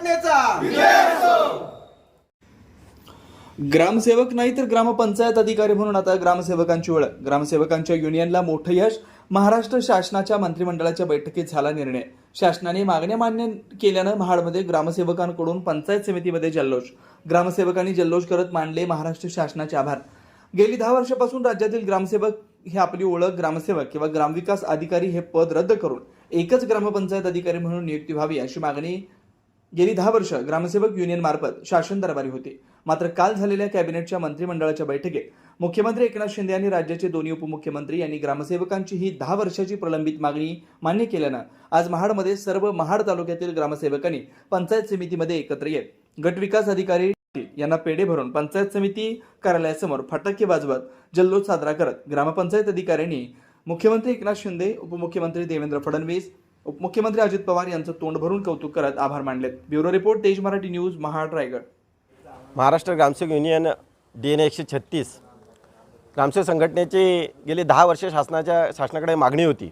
संघटनेचा ग्रामसेवक नाही तर ग्रामपंचायत अधिकारी म्हणून आता ग्रामसेवकांची ओळख. ग्रामसेवकांच्या युनियनला मोठं यश महाराष्ट्र शासनाच्या मंत्रिमंडळाच्या बैठकीत झाला निर्णय. शासनाने मागण्या मान्य केल्यानं महाडमध्ये ग्रामसेवकांकडून पंचायत समितीमध्ये जल्लोष. ग्रामसेवकांनी जल्लोष करत मानले महाराष्ट्र शासनाचे आभार. गेली दहा वर्षापासून राज्यातील ग्रामसेवक हे आपली ओळख ग्रामसेवक किंवा ग्रामविकास अधिकारी हे पद रद्द करून एकच ग्रामपंचायत अधिकारी म्हणून नियुक्ती व्हावी अशी मागणी गेली दहा वर्ष ग्रामसेवक युनियन मार्फत शासन दरबारी होते. मात्र काल झालेल्या कॅबिनेटच्या मंत्रिमंडळाच्या बैठकीत मुख्यमंत्री एकनाथ शिंदे आणि राज्याचे दोन्ही उपमुख्यमंत्री यांनी ग्रामसेवकांची ही दहा वर्षाची प्रलंबित मागणी मान्य केल्यानं आज महाडमध्ये सर्व महाड तालुक्यातील ग्रामसेवकांनी पंचायत समितीमध्ये एकत्र येत गटविकास अधिकारी यांना पेढे भरून पंचायत समिती कार्यालयासमोर फटाके वाजवत जल्लोष साजरा करत ग्रामपंचायत अधिकाऱ्यांनी मुख्यमंत्री एकनाथ शिंदे उपमुख्यमंत्री देवेंद्र फडणवीस उपमुख्यमंत्री अजित पवार यांचं तोंड भरून कौतुक करत आभार मानलेत. Bureau report Tej Marathi news Mahad Raigad. Maharashtra ग्रामसेवक युनियन डी एन एकशे छत्तीस. ग्रामसेवक संघटनेची गेली दहा वर्षे शासनाच्या शासनाकडे मागणी होती.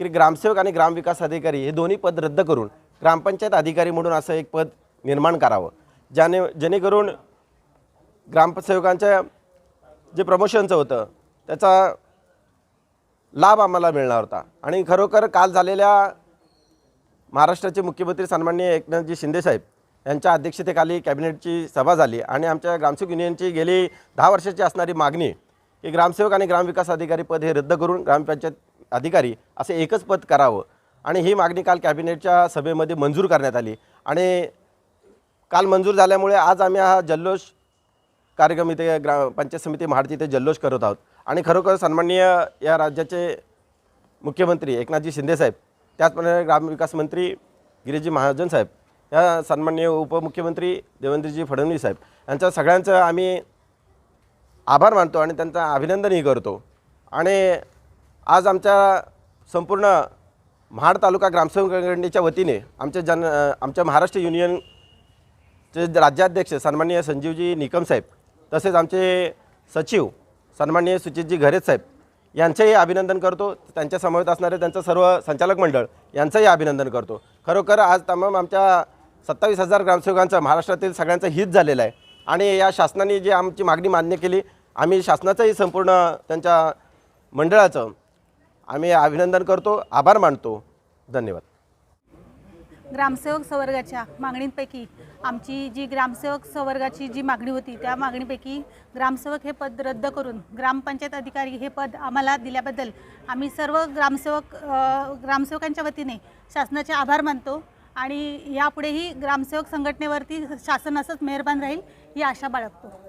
की ग्रामसेवक आणि ग्रामविकास अधिकारी हे दोन्ही पद रद्द करून ग्रामपंचायत अधिकारी म्हणून असं एक पद निर्माण करावं. ज्याने जेणेकरून ग्रामसेवकांच्या जे प्रमोशनचं होतं त्याचा लाभ आम्हाला मिळणार होता. आणि खरोखर काल झालेल्या महाराष्ट्राचे मुख्यमंत्री सन्माननीय एकनाथजी शिंदेसाहेब यांच्या अध्यक्षतेखाली कॅबिनेटची सभा झाली आणि आमच्या ग्रामसेवक युनियनची गेली दहा वर्षाची असणारी मागणी की ग्रामसेवक आणि ग्रामविकास अधिकारी पद हे रद्द करून ग्रामपंचायत अधिकारी असे एकच पद करावं. आणि ही मागणी काल कॅबिनेटच्या सभेमध्ये मंजूर करण्यात आली. आणि काल मंजूर झाल्यामुळे आज आम्ही हा जल्लोष कार्यक्रम इथे ग्रा पंचायत समिती महाडची इथे जल्लोष करत आहोत. आणि खरोखर सन्माननीय या राज्याचे मुख्यमंत्री एकनाथजी शिंदेसाहेब त्याचप्रमाणे ग्रामविकास मंत्री गिरीजी महाजन साहेब या सन्माननीय उपमुख्यमंत्री देवेंद्रजी फडणवीस साहेब यांच्या सगळ्यांचं आम्ही आभार मानतो आणि त्यांचं अभिनंदनही करतो. आणि आज आमच्या संपूर्ण महाड तालुका ग्रामसेवक संघटनेच्या वतीने आमच्या जन आमच्या महाराष्ट्र युनियनचे राज्याध्यक्ष सन्माननीय संजीवजी निकम साहेब तसेच आमचे सचिव सन्माननीय सुचितजी घरेत साहेब यांचंही अभिनंदन करतो. त्यांच्या समवेत असणारे त्यांचं सर्व संचालक मंडळ यांचंही अभिनंदन करतो. खरोखर आज तमाम आमच्या सत्तावीस हजार ग्रामसेवकांचं महाराष्ट्रातील सगळ्यांचं हित झालेलं आहे. आणि या शासनाने जी आमची मागणी मान्य केली आम्ही शासनाचंही संपूर्ण त्यांच्या मंडळाचं आम्ही अभिनंदन करतो. आभार मानतो. धन्यवाद. ग्रामसेवक संवर्गाच्या मागणींपैकी आमची जी ग्रामसेवक संवर्गाची जी मागणी होती त्या मागणीपैकी ग्रामसेवक हे पद रद्द करून ग्रामपंचायत अधिकारी हे पद आम्हाला दिल्याबद्दल आम्ही सर्व ग्रामसेवक ग्रामसेवकांच्या वतीने शासनाचे आभार मानतो आणि यापुढेही ग्रामसेवक संघटनेवरती शासन असंच मेहरबान राहील ही आशा बाळगतो.